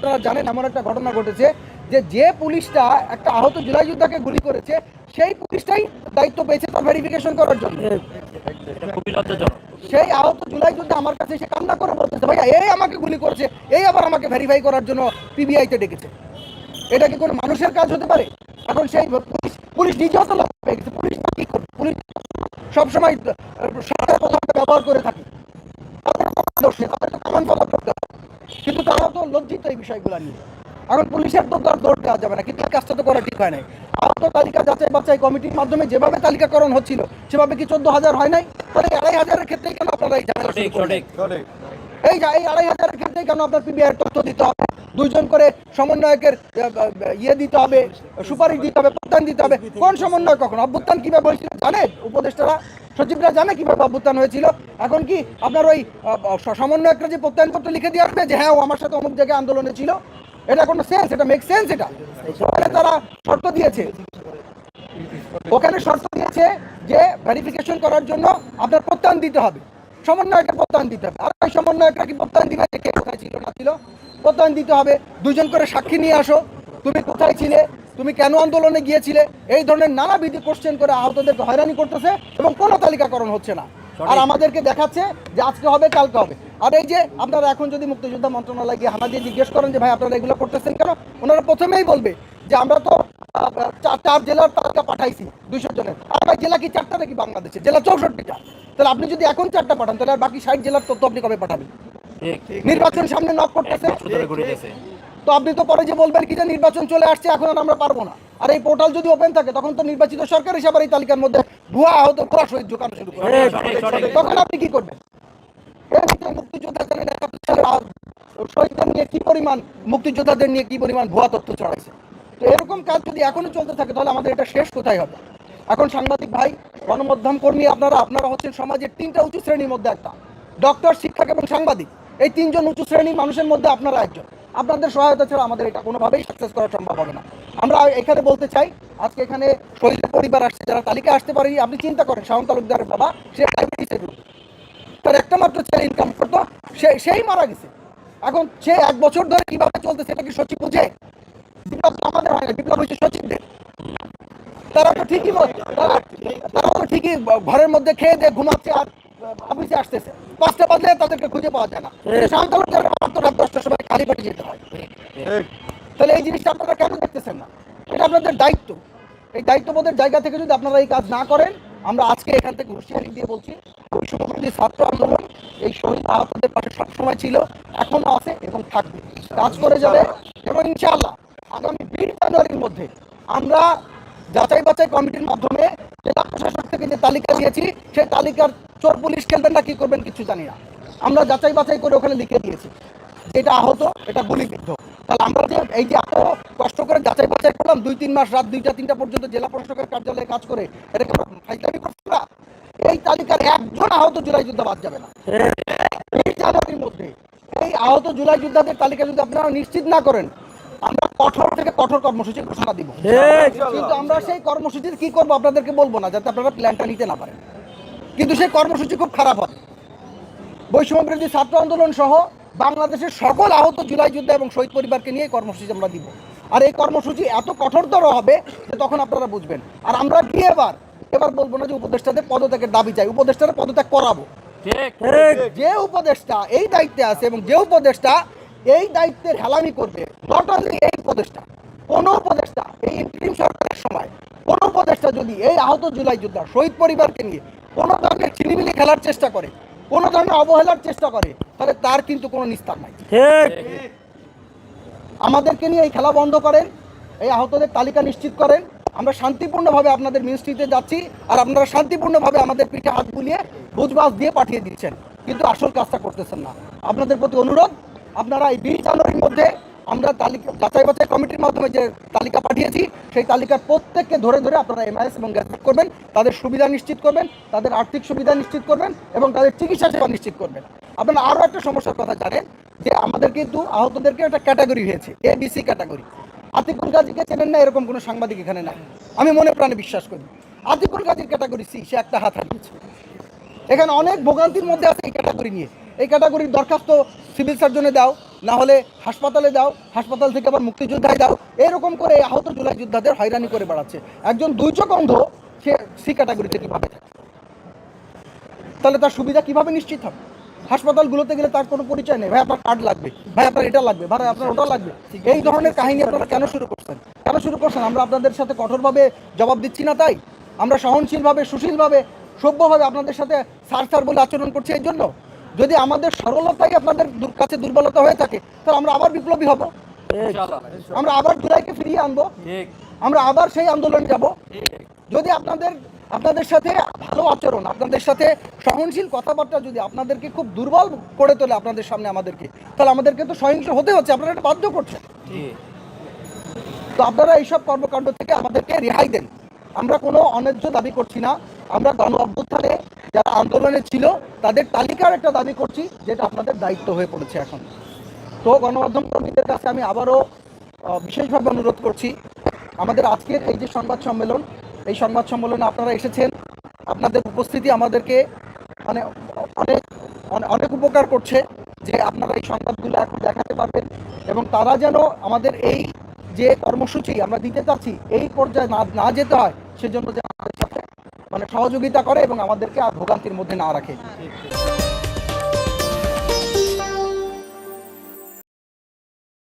আপনারা জানেন, এমন একটা ঘটনা ঘটেছে যে যে পুলিশটা একটা আহত জুলাই যোদ্ধাকে গুলি করেছে, সেই পুলিশটাই দায়িত্ব পেয়েছে তার ভেরিফিকেশন করার জন্য। সেই আহত জুলাই যোদ্ধা আমার কাছে এসে কান্না করে বলতেছে, ভাইয়া, এই আমাকে গুলি করেছে, এই আবার আমাকে ভেরিফাই করার জন্য পিবিআইতে ডেকেছে। এটা কি কোনো মানুষের কাজ হতে পারে? এখন সেই পুলিশ পুলিশ নিজেও তো লজ্জা পেয়ে গেছে, পুলিশ কি করবে? পুলিশ সবসময় সরকার ব্যবহার করে থাকে। তাদের কমন ফলো করতে কিন্তু তারা তো লজ্জিত এই বিষয়গুলো নিয়ে। এখন পুলিশের তো তার দৌড় দেওয়া যাবে না কিন্তু কাজটা তো করা ঠিক হয় নাই। আহত তালিকা যাচাই বাছাই কমিটির মাধ্যমে যেভাবে তালিকাকরণ হচ্ছিল সেভাবে কি চোদ্দ হাজার হয় নাই? তাহলে আড়াই হাজারের ক্ষেত্রেই কেন আপনারা এই ঝামেলা এই যা এই আড়াই হাজারের ক্ষেত্রে কেন আপনার পিবিআই তথ্য দিতে হবে? দুইজন করে সমন্বয়কের ইয়ে দিতে হবে সুপারিশ দিতে হবে প্রত্যান দিতে হবে। কোন সমন্বয় কখন? অভ্যুত্থান কীভাবে হয়েছিল জানে উপদেষ্টারা? সচিবরা জানে কীভাবে অভ্যুত্থান হয়েছিল। এখন কি আপনার ওই সমন্বয়করা যে প্রত্যয়নপত্র লিখে দিয়ে আসবে যে হ্যাঁ ও আমার সাথে অমুক জায়গায় আন্দোলনে ছিল। এটা কোনো সেন্স এটা মেক সেন্স এটা? তারা শর্ত দিয়েছে। ওখানে শর্ত দিয়েছে যে ভেরিফিকেশন করার জন্য আপনার প্রত্যয়ন দিতে হবে। সমন্বয়কের প্রত্যয়ন দিতে হবে। আর ওই সমন্বয়করা কি প্রত্যয়ন দিবে যে কে কোথায় ছিল, না ছিল? প্রত্যয়ন দিতে হবে। দুজন করে সাক্ষী নিয়ে আসো। তুমি কোথায় ছিলে? তুমি কেন আন্দোলনে গিয়েছিলে? এই ধরনের নানাবিধি কোশ্চেন করে আহতদেরকে হয়রানি করতেছে এবং কোনো তালিকাকরণ হচ্ছে না। আর আমাদেরকে দেখাচ্ছে যে আজকে হবে কালকে হবে। আর এই যে আপনারা এখন যদি মুক্তিযোদ্ধা মন্ত্রণালয় গিয়ে হানা দিয়ে জিজ্ঞেস করেন যে ভাই আপনারা এগুলো করতেছেন কেন? ওনারা প্রথমেই বলবে যে আমরা তো চার- জেলার তালিকা পাঠাইছি দুইশো জনের। ভাই জেলা কি চারটা নাকি বাংলাদেশে? জেলা চৌষট্টিটা। তাহলে আপনি যদি এখন চারটা পাঠান তাহলে আর বাকি ষাট জেলার তথ্য আপনি কবে পাঠাবেন নির্বাচন সামনে নক করতেছে। তো আপনি তো পরে যে বলবেন কি যে নির্বাচন চলে আসছে এখন আর আমরা পারব না। আর এই পোর্টাল যদি ওপেন থাকে তখন তো নির্বাচিত সরকার হিসাবে এই তালিকার মধ্যে ভুয়া আহত ভুয়া শহীদ ঢোকানো শুরু করবে। তখন আপনি কি করবেন? শহীদদের নিয়ে কি পরিমাণ মুক্তিযোদ্ধাদের নিয়ে কি পরিমাণ ভুয়া তথ্য ছড়াইছে? তো এরকম কাজ যদি এখনও চলতে থাকে তাহলে আমাদের এটা শেষ কোথায় হবে? এখন সাংবাদিক ভাই গণমাধ্যম কর্মী আপনারা আপনারা হচ্ছেন সমাজের তিনটা উঁচু শ্রেণির মধ্যে একটা। ডক্টর শিক্ষক এবং সাংবাদিক। এই তিনজন উঁচু শ্রেণির মানুষের মধ্যে আপনারা একজন। আপনাদের সহায়তা ছাড়া আমাদের এটা কোনোভাবেই সাকসেস করা সম্ভব হবে না। আমরা এখানে বলতে চাই, আজকে এখানে শহীদের পরিবার আসছে, যারা তালিকা আসতে পারেনি, আপনি চিন্তা করেন শাহন তালুকদারের বাবা, সে ডায়াবেটিসের রোগী তার একটা মাত্র ছেলে ইনকাম করতো, সে, সেই মারা গেছে। এখন সে এক বছর ধরে কীভাবে চলতেছে, এটা কি সচিব বুঝে? বিপ্লব তো আমাদের হয় না, বিপ্লব হচ্ছে সচিবদের। তারা তো ঠিকই তারা তো ঠিকই ঘরের মধ্যে খেয়ে দিয়ে ঘুমাচ্ছে আর অফিসে আসতেছে। পাঁচটা বাজলে তাদেরকে খুঁজে পাওয়া যায় না। সান্তাল রাত দশটার সময় খালি পেটে যেতে হয়। তাহলে এই জিনিসটা আপনারা কেন দেখতেছেন না? এটা আপনাদের দায়িত্ব। এই দায়িত্ববোধের জায়গা থেকে যদি আপনারা এই কাজ না করেন আমরা আজকে এখান থেকে হুঁশিয়ারি দিয়ে বলছি বৈষম্যবিরোধী ছাত্র আন্দোলন এই শহীদ আহতদের পাশে সবসময় ছিল এখনও আছে এবং থাকবে। কাজ করে যাবে এবং ইনশাআল্লাহ আগামী বিশ জানুয়ারির মধ্যে আমরা যাচাই বাছাই কমিটির মাধ্যমে জেলা প্রশাসক থেকে যে তালিকা দিয়েছি সেই তালিকার চোর পুলিশ খেলবেন না কি করবেন কিছু জানি না। আমরা যাচাই বাছাই করে ওখানে লিখে দিয়েছি। এটা আহত এটা গুলিবিদ্ধ। তাহলে আমরা যে এই যে এত কষ্ট করে যাচাই বাছাই করলাম দুই তিন মাস রাত দুইটা তিনটা পর্যন্ত জেলা প্রশাসকের কার্যালয়ে কাজ করে এটা কি আমরা করছি না? এই তালিকার একজন আহত জুলাই যোদ্ধা বাদ যাবে না। এই জানুয়ারির মধ্যে। এই আহত জুলাই যোদ্ধাদের তালিকা যদি আপনারা নিশ্চিত না করেন আমরা কঠোর থেকে কঠোর কর্মসূচি ঘোষণা দিব। কিন্তু আমরা সেই কর্মসূচির কি করব আপনাদেরকে বলব না যাতে আপনারা প্ল্যানটা নিতে না পারেন। কিন্তু সেই কর্মসূচি খুব খারাপ হবে। বৈষম্য বিরোধী ছাত্র আন্দোলন সহ বাংলাদেশের সকল আহত জুলাই যোদ্ধা এবং শহীদ পরিবারকে নিয়ে কর্মসূচি আমরা দিব। আর এই কর্মসূচি এত কঠোরতর হবে যে তখন আপনারা বুঝবেন। আর আমরা কি এবার? এবার বলব না যে উপদেষ্টাদের পদত্যাগের দাবি চাই উপদেষ্টাদের পদত্যাগ করাবো। যে উপদেষ্টা এই দায়িত্বে আছে এবং যে উপদেষ্টা এই দায়িত্বের হেলামি করবে নট অনলি এই উপদেষ্টা কোন উপদেষ্টা এই ইন্টারিম সরকারের সময় কোন উপদেষ্টা যদি এই আহত জুলাই যোদ্ধা শহীদ পরিবারকে নিয়ে কোনো ধরনের ছিনিমিনি খেলার চেষ্টা করে কোনো ধরনের অবহেলার চেষ্টা করে তাহলে তার কিন্তু কোনো নিস্তার নাই। আমাদেরকে নিয়ে এই খেলা বন্ধ করেন এই আহতদের তালিকা নিশ্চিত করেন আমরা শান্তিপূর্ণভাবে আপনাদের মিনিস্ট্রিতে যাচ্ছি আর আপনারা শান্তিপূর্ণভাবে আমাদের পিঠে হাত বুলিয়ে বুঝবাস দিয়ে পাঠিয়ে দিচ্ছেন কিন্তু আসল কাজটা করতেছেন না। আপনাদের প্রতি অনুরোধ আপনারা এই বিশ জানুয়ারির মধ্যে আমরা তালিকা, যাচাই বাছাই কমিটির মাধ্যমে যে তালিকা পাঠিয়েছি, সেই তালিকার প্রত্যেককে ধরে ধরে আপনারা এমআইএস এবং গ্যাজেট করবেন, তাদের সুবিধা নিশ্চিত করবেন, তাদের আর্থিক সুবিধা নিশ্চিত করবেন এবং তাদের চিকিৎসা সেবা নিশ্চিত করবেন। আপনারা আরও একটা সমস্যার কথা জানেন, যে আমাদের কিন্তু আহতদেরকে একটা ক্যাটাগরি হয়েছে এ বিসি ক্যাটাগরি। আতিকুল গাজীকে চেনেন না, এরকম কোনো সাংবাদিক এখানে নাই। আমি মনে প্রাণে বিশ্বাস করি। আতিকুল গাজীর ক্যাটাগরি সি সে একটা হাত হারিয়েছে এখানে অনেক ভোগান্তির মধ্যে আছে এই ক্যাটাগরি নিয়ে। এই ক্যাটাগরির দরখাস্ত সিভিল সার্জনে দাও না হলে হাসপাতালে যাও, হাসপাতাল থেকে আবার মুক্তিযোদ্ধায় যাও। এরকম করে আহত জুলাই যোদ্ধাদের হয়রানি করে বেড়াচ্ছে। একজন দুই চোখ অন্ধ সে সি ক্যাটাগরিতে কীভাবে থাকে? তাহলে তার সুবিধা কীভাবে নিশ্চিত হবে? হাসপাতালগুলোতে গেলে তার কোনো পরিচয় নেই। ভাই, আপনার কার্ড লাগবে। ভাই, আপনার এটা লাগবে। ভাই, আপনার ওটা লাগবে। এই ধরনের কাহিনী আপনারা কেন শুরু করছেন? কেন শুরু করছেন? আমরা আপনাদের সাথে কঠোরভাবে জবাব দিচ্ছি না তাই? আমরা সহনশীলভাবে, সুশীলভাবে, সভ্যভাবে আপনাদের সাথে সার সার বলে আচরণ করছি এই জন্য? যদি আমাদের সরলতাই আপনাদের দূর- কাছে দুর্বলতা হয়ে থাকে তাহলে আমরা আবার বিপ্লবী হব। আমরা আবার জুলাইকে ফিরিয়ে আনব। আমরা আবার সেই আন্দোলন যাব। যদি আপনাদের আপনাদের সাথে ভালো আচরণ আপনাদের সাথে সহনশীল কথাবার্তা যদি আপনাদেরকে খুব দুর্বল করে তোলে আপনাদের সামনে আমাদেরকে তাহলে আমাদেরকে তো সহিংস হতে হচ্ছে আপনারা এটা বাধ্য করছেন। তো আপনারা এইসব কর্মকাণ্ড থেকে আমাদেরকে রেহাই দেন। আমরা কোনো অন্যায্য দাবি করছি না। আমরা গণ অভ্যুত্থানে যারা আন্দোলনে ছিল, তাদের তালিকার একটা দাবি করছি, যেটা আপনাদের দায়িত্ব হয়ে পড়েছে এখন। তো গণমাধ্যম কর্মীদের কাছে আমি আবারও বিশেষভাবে অনুরোধ করছি, আমাদের আজকের এই যে সংবাদ সম্মেলন, এই সংবাদ সম্মেলনে আপনারা এসেছেন, আপনাদের উপস্থিতি আমাদেরকে মানে অনেক অনেক উপকার করছে যে আপনারা এই সংবাদগুলো এখন দেখাতে পারবেন এবং তারা যেন আমাদের এই যে কর্মসূচি আমরা দিতে চাচ্ছি, এই পর্যায়ে না না যেতে হয়, সেজন্য যেন মানে সহযোগিতা করে এবং আমাদেরকে আর ভোগান্তির মধ্যে না রাখে।